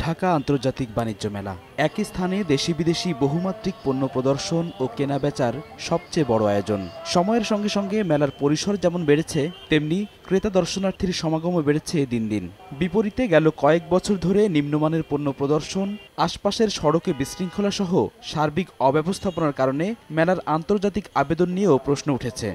ঢাকা আন্তর্জাতিক বাণিজ্য মেলা। একই স্থানে দেশি বিদেশি বহুমাত্রিক পণ্য প্রদর্শন ও কেনা বেচার সবচেয়ে বড় আয়োজন। সময়ের সঙ্গে সঙ্গে মেলার পরিসর যেমন বেড়েছে, তেমনি ক্রেতা দর্শনার্থীর সমাগমও বেড়েছে দিন দিন। বিপরীতে গেল কয়েক বছর ধরে নিম্নমানের পণ্য প্রদর্শন, আশপাশের সড়কে বিশৃঙ্খলা সহ সার্বিক অব্যবস্থাপনার কারণে মেলার আন্তর্জাতিক আবেদন নিয়েও প্রশ্ন উঠেছে।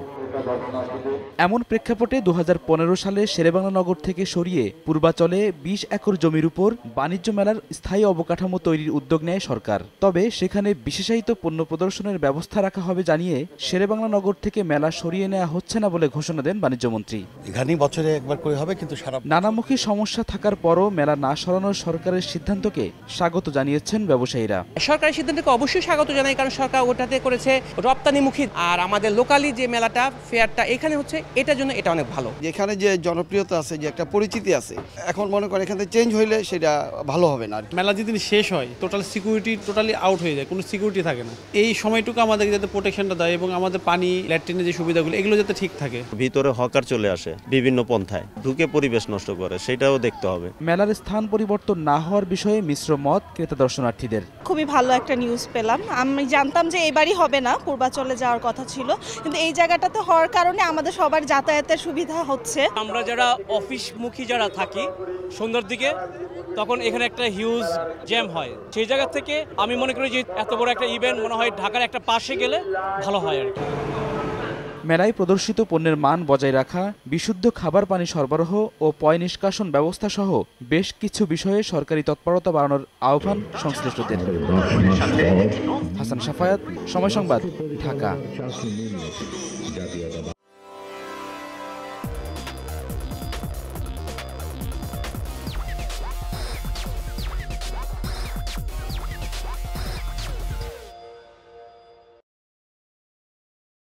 এমন প্রেক্ষাপটে দু হাজার পনেরো সালে শেরেবাংলা নগর থেকে সরিয়ে পূর্বাচলে ২০ একর জমির উপর বাণিজ্য মেলার স্থায়ী অবকাঠামো তৈরির উদ্যোগ নেয় সরকার। তবে সেখানে বিশেষায়িত পণ্য প্রদর্শনের ব্যবস্থা রাখা হবে জানিয়ে শেরেবাংলা নগর থেকে মেলা সরিয়ে নেওয়া হচ্ছে না বলে ঘোষণা দেন বাণিজ্যমন্ত্রী এখানেই বছরে একবার করে হবে কিন্তু সারা নানামুখী সমস্যা থাকার পরও মেলা না সরানোর সরকারের সিদ্ধান্তকে স্বাগত জানিয়েছেন ব্যবসায়ীরা। সরকারের সিদ্ধান্তকে অবশ্যই স্বাগত জানাই কারণ সরকার ওটাতে করেছে রপ্তানিমুখী। আর আমাদের লোকালি যে মেলাটা ফেয়ারটা এখানে হচ্ছে এটার জন্য এটা অনেক ভালো। এখানে যে জনপ্রিয়তা আছে যে একটা পরিচিতি আছে এখন মনে করেন এখানে চেঞ্জ হইলে সেটা ভালো হবে না। মেলা যেদিন শেষ হয় টোটাল সিকিউরিটি টোটালি আউট হয়ে যায় কোনো সিকিউরিটি থাকে না। এই সময়টুকু আমাদের যাতে প্রোটেকশনটা দেয় এবং আমাদের পানি ল্যাট্রিনের যে সুবিধাগুলো এগুলো যাতে ঠিক থাকে। ভিতরে হকার চলে আসে বিভিন্ন পন্থায় ঢুকে পরিবেশ নষ্ট করে সেটাও দেখতে হবে। মেলার স্থান পরিবর্তন না হওয়ার বিষয়ে মিশ্র মত ক্রেতা দর্শনার্থীদের। খুবই ভালো একটা নিউজ পেলাম। আমি জানতাম যে এবারই হবে না পূর্বাচলে যাওয়ার কথা ছিল। কিন্তু এই জায়গাটাতে হওয়ার কারণে আমাদের সবার যাতায়াতের সুবিধা হচ্ছে। আমরা যারা অফিসমুখী যারা থাকি সন্ধ্যার দিকে তখন এখানে একটা হিউজ জ্যাম হয়। সেই জায়গা থেকে আমি মনে করি যে এত বড় একটা ইভেন্ট মনে হয় ঢাকার একটা পাশে গেলে ভালো হয় আর কি। মেলায় প্রদর্শিত পণ্যের মান বজায় রাখা, বিশুদ্ধ খাবার পানি সরবরাহ ও পয় নিষ্কাশন ব্যবস্থা সহ বেশ কিছু বিষয়ে সরকারি তৎপরতা বাড়ানোর আহ্বান সংশ্লিষ্টদের। হাসান সাফায়াত, সময় সংবাদ, ঢাকা।